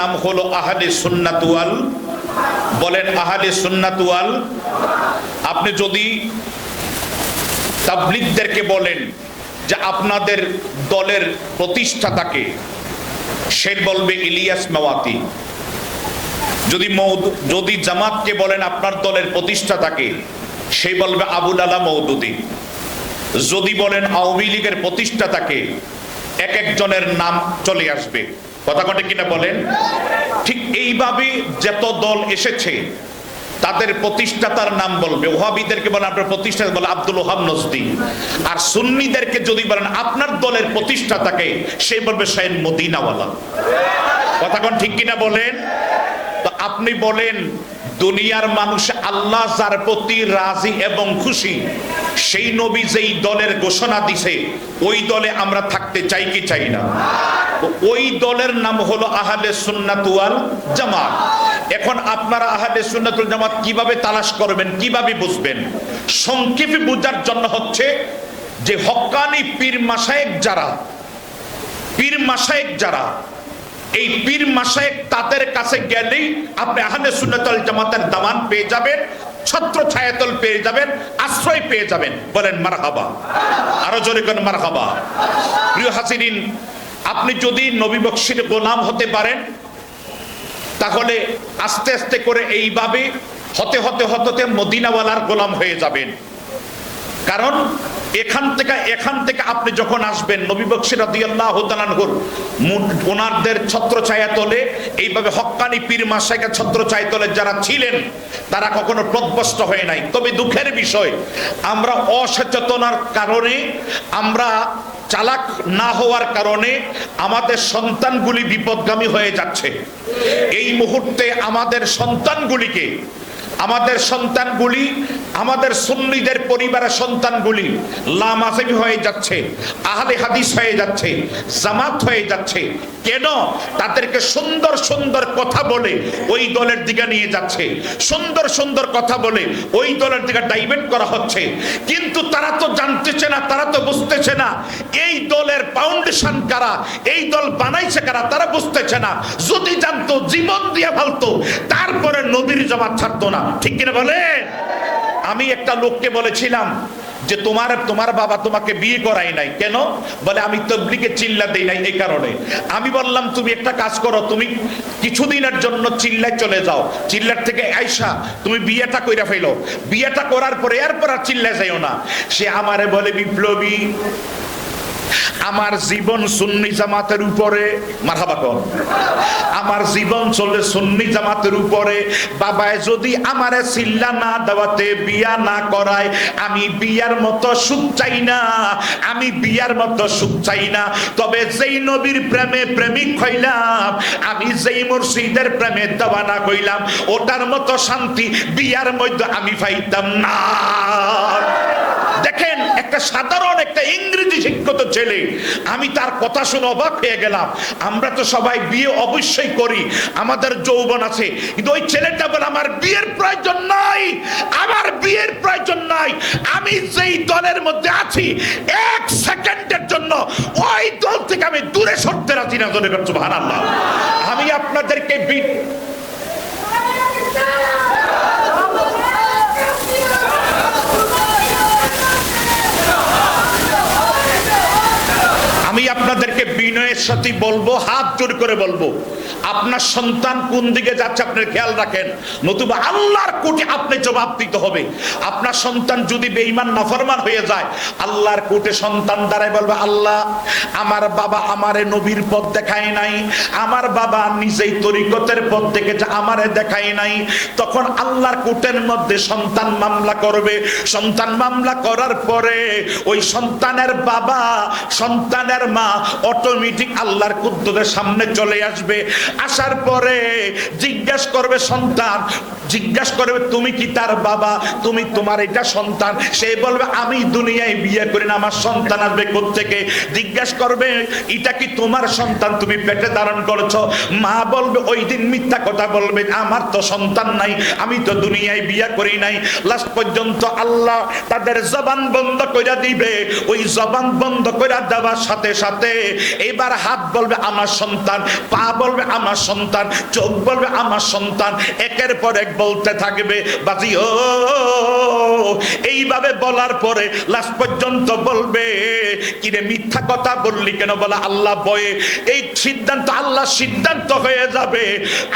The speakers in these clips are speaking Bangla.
নাম হলো আহালে সুন্নাতুয়াল বলেন আহালে সুন্নাতুয়াল আপনি যদি তাবলিগদেরকে বলেন যে আপনাদের দলের প্রতিষ্ঠাতাকে সে বলবে ইলিয়াস মেওয়াতি। যদি যদি জামাতকে বলেন আপনার দলের প্রতিষ্ঠাতাকে সে বলবে আবুল আলা মৌদুদি। যদি বলেন আওয়ামী লীগের প্রতিষ্ঠাতাকে এক একজনের নাম চলে আসবে। কথা কটে কিনা বলেন? ঠিক এইভাবে যত দল এসেছে, তাদের প্রতিষ্ঠাতার নাম বলবে, ওহাবিদেরকে বলেন, আপনার প্রতিষ্ঠাতা বলে আব্দুল ওহাব নজদি। আর সুন্নিদেরকে যদি বলেন, আপনার দলের প্রতিষ্ঠাতাকে, সে বলবে শাহেন মদিনাওয়ালা। কথা কোন ঠিক কিনা বলেন? তো আপনি বলেন, দুনিয়ার মানুষ আল্লাহ যার প্রতি রাজি এবং খুশি, সেই নবী যেই দলের ঘোষণা দিছে, ওই দলে আমরা থাকতে চাই কি চাই না? ওই দলের নাম হলো আহলে সুন্নাতুয়াল জামাত। এখন আপনারা আহলে সুন্নাতুল জামাত কীভাবে তালাশ করবেন, কীভাবে বুঝবেন? সংক্ষেপে বোঝার জন্য হচ্ছে যে হক্কানি পীর মাসায়েক যারা, পীর মাসায়েক যারা, এই পীর মাসায়েক তাদের কাছে গেলেই আপনি আহলে সুন্নাতুল জামাতের দামান পেয়ে যাবেন, ছত্র ছায়াতল পেয়ে যাবেন, আশ্রয় পেয়ে যাবেন। বলেন মারহাবা। আরও জোরে করেন মারহাবা। প্রিয় হাসিরিন আপনি যদি নবী বক্সির গোলাম হতে পারেন, তাহলে আস্তে আস্তে করে এইভাবে হতে হতে হতে মদিনাওয়ালার গোলাম হয়ে যাবেন। কারণ এখান থেকে এখান থেকে আপনি যখন আসবেন, নবী বক্সির ওনারদের ছত্র ছায়া তলে, এইভাবে হক্কানি পীর মাসাইকা ছত্র ছায়া তলে যারা ছিলেন, তারা কখনো প্রদবস্ত হয়ে নাই। তবে দুঃখের বিষয়, আমরা অসচেতনার কারণে আমরা চালাক না হওয়ার কারণে আমাদের সন্তানগুলি বিপদগামী হয়ে যাচ্ছে। এই মুহূর্তে আমাদের সন্তানগুলিকে আমাদের সন্তানগুলি, আমাদের সুন্নিদের পরিবারের সন্তানগুলি লামাজেবি হয়ে যাচ্ছে, আহলে হাদিস হয়ে যাচ্ছে, জামাত হয়ে যাচ্ছে। কেন? তাদেরকে সুন্দর সুন্দর কথা বলে ওই দলের দিকে নিয়ে যাচ্ছে। সুন্দর সুন্দর কথা বলে ওই দলের দিকে ডাইভার্ট করা হচ্ছে। কিন্তু তারা তো জানতেছে না, তারা তো বুঝতেছে না, এই দলের ফাউন্ডেশন কারা, এই দল বানাইছে কারা, তারা বুঝতেছে না। যদি জানতো, জীবন দিয়ে ফালতো তারপরে নদীর জমা ছাড়তো না। ঠিক কিনা বলে আমি একটা লোককে বলেছিলাম যে তোমার তোমার বাবা তোমাকে বিয়ে করাই নাই। কেন? বলে, আমি তবলিকে চিল্লা দেই নাই এই কারণে। আমি বললাম, তুমি একটা কাজ করো, তুমি কিছুদিনের জন্য চিল্লায় চলে যাও। চিল্লার থেকে আইসা তুমি বিয়েটা কইরা ফেলো। বিয়েটা করার পরে এরপর আর চিল্লায় যাইও না। সে আমারে বলে, বিপ্লবী আমার জীবন সুন্নি জামাতের উপরে, মারহাবা আমার জীবন চলে সুন্নি জামাতের উপরে, বাবায় যদি আমারে চিল্লা না দেওয়াতে বিয়া না করায়, আমি বিয়ার মতো সুখ চাই না, আমি বিয়ার মতো সুখ চাই না। তবে যেই নবীর প্রেমে প্রেমিক হইলাম, আমি যেই মুর্শিদের প্রেমে দেওয়ানা কইলাম, ওটার মতো শান্তি বিয়ার মধ্যে আমি পাইতাম না। দেখেন, একটা সাধারণ, একটা ইংরেজি শিক্ষিত ছেলে। আমি তার কথা শুনে অবাক হয়ে গেলাম। আমরা তো সবাই বিয়ে অবশ্যই করি, আমাদের যৌবন আছে। কিন্তু ওই ছেলেটা বলে, আমার বিয়ের প্রয়োজন নাই, আমার বিয়ের প্রয়োজন নাই। আমি যেই দলের মধ্যে আছি, এক সেকেন্ডের জন্য ওই দল থেকে আমি দূরে সরতে রাজি না করছ ভাড়াল্লাহ আমি আপনাদেরকে আমি আপনাদেরকে বিনয়ের সাথে বলব, হাত জোর করে বলব। আপনার সন্তান কোন দিকে যাচ্ছে আপনার খেয়াল রাখেন। নতুবা আল্লাহর কোটে আপনি জবাব দিতে হবে। আপনার সন্তান যদি বেঈমান, নাফরমান হয়ে যায়, আল্লাহর কোটে সন্তান দ্বারাই বলবে, আল্লাহ, আমার বাবা আমারে নবীর পথ দেখায় নাই। আমার বাবা নিজেই তরিকতের পথ দেখেছে, আমারে দেখায় নাই। তখন আল্লাহর কোটের মধ্যে সন্তান মামলা করবে। সন্তান মামলা করার পরে ওই সন্তানের বাবা সন্তানের মা অটোমেটিক আল্লাহর কুদ্দুরের সামনে চলে আসবে। আসার পরে জিজ্ঞাসা করবে সন্তান জিজ্ঞাস করবে, তুমি কি তার বাবা? তুমি তোমার এটা সন্তান? সে বলবে, আমি দুনিয়ায় বিয়ে করি না, আমার সন্তান আসবে থেকে জিজ্ঞাস করবে, এটা কি তোমার সন্তান তুমি পেটে ধারণ করছ? মা বলবে, ওই দিন মিথ্যা কথা বলবে, আমার তো সন্তান নাই, আমি তো দুনিয়ায় বিয়ে করি নাই। লাস্ট পর্যন্ত আল্লাহ তাদের জবান বন্ধ করে দিবে। ওই জবান বন্ধ করে দেওয়ার সাথে সাথে এবার হাত বলবে, আমার সন্তান। পা বলবে, আমার সন্তান। চোখ বলবে, আমার সন্তান। একের পর এক বলতে থাকবে বাজি ও এইভাবে বলার পরে লাস্ট পর্যন্ত বলবে, কিরে মিথ্যা কথা বললি কেন? বলে আল্লাহ বয়ে এই সিদ্ধান্ত আল্লাহ সিদ্ধান্ত হয়ে যাবে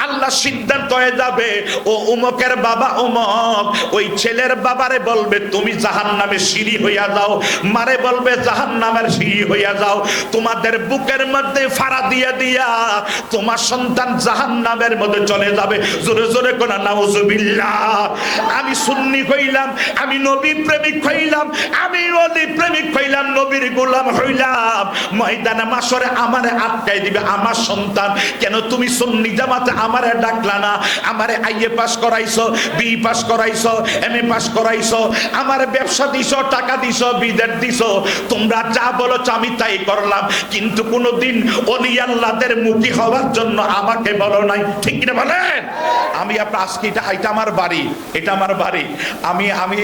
আল্লাহ সিদ্ধান্ত হয়ে যাবে। ও উমকের বাবা উমক, ওই ছেলের বাবারে বলবে, তুমি জাহান নামে সিঁড়ি হইয়া যাও। মারে বলবে জাহান নামের সিঁড়ি হইয়া যাও। তোমাদের বুকের মধ্যে ফাড়া দিয়া দিয়া তোমার সন্তান জাহান নামের মধ্যে চলে যাবে। জোরে জোরে কোনা নাউজুবিল্লাহ আমি সুন্নি হইলাম, আমি নবী প্রেমিক হইলাম, আমি নবী প্রেমিক হইলাম, নবীর গোলাম হইলাম। ময়দানে মাসরে আমারে আটকাই দিবে আমার সন্তান। কেন তুমি সুন্নি জামাতে আমারে ডাকলা না? আমারে আইএ পাস করাইছো, বি পাস করাইছো, এম এ পাস করাইছো, আমার ব্যবসা দিছো, টাকা দিছো, বিদেশ দিছো। তোমরা যা বলো আমি তাই করলাম। কিন্তু কোনোদিন অলি আল্লাহদের মুখী হওয়ার জন্য আমাকে বলো নাই। ঠিক কিনা বলেন? আমি আপনার আজকে এটা এটা আমার বাড়ি, এটা আমার বাড়ি। আমি আমি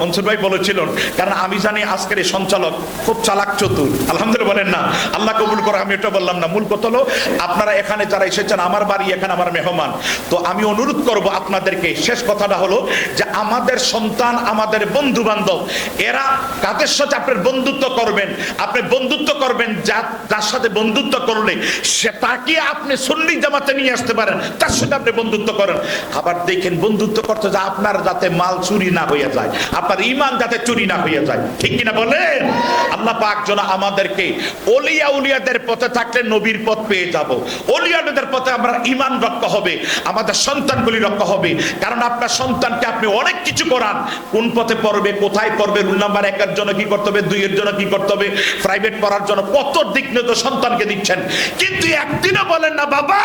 মনসুর ভাই বলেছিলেন, কারণ আমি জানি আজকের এই সঞ্চালক খুব চালাক চতুর। আলহামদুলিল্লাহ বলেন না। আল্লাহ কবুল করে, আমি এটা বললাম না। মূল কথা হলো, আপনারা এখানে যারা এসেছেন, আমার বাড়ি, এখানে আমার মেহমান। তো আমি অনুরোধ করব আপনাদেরকে, শেষ কথাটা হলো যে আমাদের সন্তান, আমাদের বন্ধু বান্ধব এরা কাদের সাথে আপনার বন্ধুত্ব করবেন? আপনি বন্ধুত্ব করবেন যা যার সাথে বন্ধুত্ব করলে সে তাকে আপনি সুন্নি জামাতে নিয়ে আসতে পারেন, তার সাথে আপনি বন্ধুত্ব করেন। আবার দেখেন, বন্ধুত্ব করতে যা আপনার যাতে মাল চুরি না হয়ে যায়, আপনার ইমান যাতে চুরি না হয়ে যায়। ঠিক কিনা বলেন? আল্লাহ পাক যেন আমাদেরকে অলিয়া উলিয়াদের পথে থাকলে নবীর পথ পেয়ে যাব। অলিয়াদের পথে আমরা ইমান রক্ষা হবে, আমাদের সন্তানগুলি রক্ষা হবে। কারণ আপনার সন্তানকে আপনি অনেক কিছু করান। কোন পথে পড়বে, কোথায় পড়বে, রুল নাম্বার একের জন্য কি করতে হবে, দুইয়ের জন্য কি করতে হবে প্রাইভেট পড়ার জন্য কত দিক নিয়ে সন্তানকে দিচ্ছেন। কিন্তু একদিনও বলেন না, বাবা,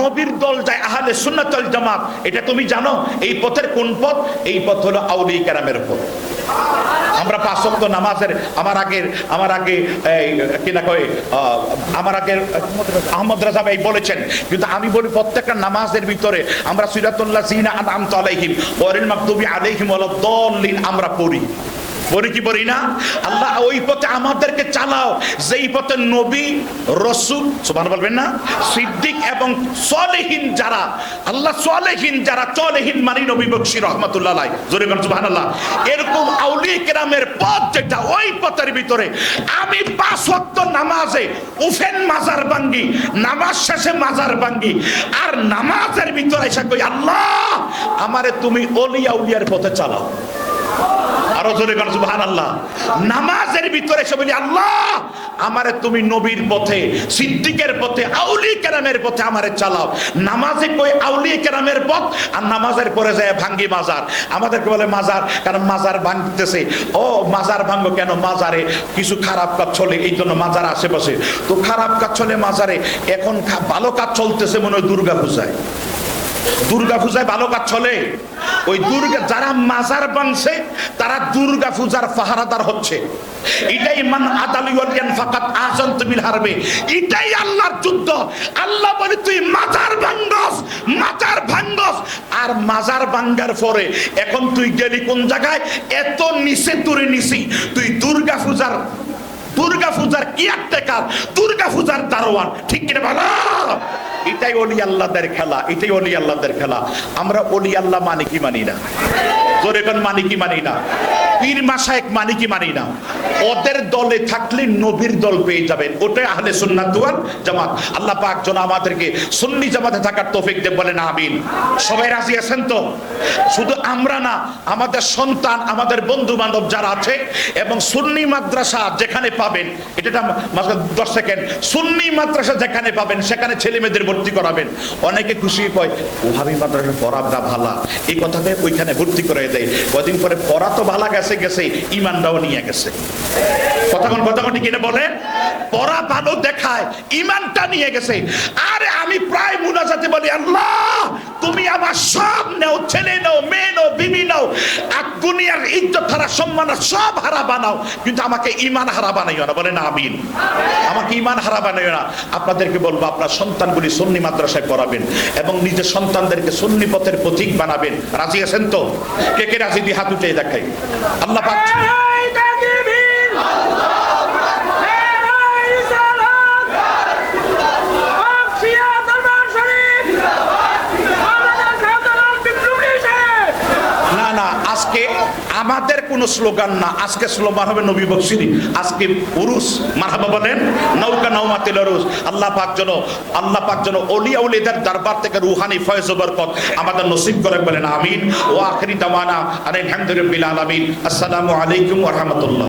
নবীর দল যায় আহলে সুন্নাতুল জামাত। এটা তুমি জানো, এই পথের কোন পথ? এই পথ হলো আউলি কেরামের পথ। আমরা পাঁচ শক্ত নামাজের আমার আগের আমার আগে এই, কি না কয় আমার আগের আহমদ রাজা ভাই বলেছেন কিন্তু আমি বলি প্রত্যেকটা নামাজের ভিতরে আমরা সিরাতুল্লাহ জিনা তো আলাইহিম ওয়ারিল মাকদুবি আলাইহিম ওয়ালাদ-দাল্লিন আমরা পড়ি। পড়ি কি পড়ি না? আল্লাহ ওই পথে আমাদেরকে চালাও। যেই পথে নবী, রসুল সুবহান বলবেন না, সিদ্দিক এবং সলেহীন যারা, আল্লাহ সলেহীন যারা চলেহীন মানি নবী বকশি রহমাতুল্লাহ জোরে কোন সুবহানাল্লাহ। এরকম আউলি কেরামের পথ যেটা ওই পথের ভিতরে, আমি পাঁচ ওয়াক্ত নামাজে উফেন মাজার ভাঙ্গি, নামাজ শেষে মাজার ভাঙ্গি, আর নামাজের ভিতরে এসে কই, আল্লাহ, আমারে তুমি অলিয়া উলিয়ার পথে চালাও। আরও জোরে গান সুবহান আল্লাহ নামাজের ভিতরে এসে বলি, আল্লাহ, আমারে তুমি নবীর পথে, সিদ্দিকের পথে আউলি কেরামের পথে আমারে চালাও। নামাজে কই আউলি কেরামের পথ? আর নামাজের পরে যায় ভাঙ্গি মাজার। আমাদেরকে বলে মাজার, কারণ মাজার ভাঙতেছে। ও, মাজার কেন? মাজারে কিছু খারাপ কাজ চলে, এই জন্য মাজার আশেপাশে। তো খারাপ কাজ চলে মাজারে, এখন ভালো কাজ চলতেছে মনে হয় দুর্গা পূজায়। দুর্গা পূজায় ভালো কাজ চলে। ওই দুর্গা, যারা মাজার বানছে তারা দুর্গা পূজার পাহারাদার হচ্ছে। এটাই মান আদালি ওয়ালিয়ান ফাকাত আজান তুমিল হারবে। এটাই আল্লাহর যুদ্ধ। আল্লাহ বলে, তুই মাজার ভাঙ্গস মাজার ভাঙ্গস। আর মাজার ভাঙ্গার পরে এখন তুই গেলি কোন জায়গায়? এত নিচে তুরে নিছি তুই দুর্গা পূজার দুর্গা পূজার কি টেকার দুর্গা পূজার দারোয়ান। ঠিক কিনা বলো? এটাই অলি আল্লাহদের খেলা, এটাই অলি আল্লাহদের খেলা। আমরা অলি আল্লাহ মানে কি মানি না। জোরে কোন মানি কি মানি না। পীর মাসায়েক মানি কি মানি না। ওদের দলে থাকলে নবীর দল পেয়ে যাবেন। ওটাই আহলে সুন্নাত ওয়াল জামাত। আল্লাহ পাক যেন আমাদেরকে সুন্নি জামাতে থাকার তৌফিক দেব বলেন আমিন। সবাই রাজি আছেন তো? শুধু আমরা না, আমাদের সন্তান, আমাদের বন্ধু বান্ধব যারা আছে এবং সুন্নি মাদ্রাসা যেখানে পাবেন এটা দশ সেকেন্ড, সুন্নি মাদ্রাসা যেখানে পাবেন, সেখানে ছেলে মেয়েদের ভর্তি করাবেন। অনেকে খুশি কয় ওভাবি মাদ্রাসা পড়াটা ভালা? এই কথাতে ওইখানে ভর্তি করে দেয়। কদিন পরে পড়া তো ভালা গেছে। গেছে ইমানটাও নিয়ে গেছে। কথাক্ষণ কথাক্ষণ ঠিক বলে? পড়া ভালো দেখায় ইমানটা নিয়ে গেছে। আরে আমি প্রায় মুনাজাতে বলি, আল্লাহ তুমি আমার সব নেও, ছেলে নাও, মেয়ে নাও, বিবি নাও, আর দুনিয়ার ইজ্জত হারা, সম্মান সব হারা বানাও। কিন্তু আমাকে ইমান হারা বানাইও না বলে না আমিন। আমাকে ইমান হারা বানাইও না। আপনাদেরকে বলব, আপনার সন্তানগুলি সুন্নি মাদ্রাসায় পড়াবেন এবং নিজের সন্তানদেরকে সুন্নি পথের প্রতীক বানাবেন। রাজি আছেন তো? কে কে রাজি? দিয়ে হাত উঠে দেখাই। আল্লাহ পাক আজকে আমাদের কোনো স্লোগান না। আজকে স্লোগান হবে নবী বক্সিরি আজকে উরুস, মারহাবা বলেন, নৌকা নৌমাতিল উরুস। আল্লাহ পাক যেন, আল্লাহ পাক যেন অলিয়া উলিদের দরবার থেকে রুহানি, ফয়েজ বরকত আমাদের নসিব করে বলেন, আমিন। ও আখরি দাওয়ানা আলহামদুলিল্লাহ আলামিন। আসসালামু আলাইকুম ওয়া রাহমাতুল্লাহ।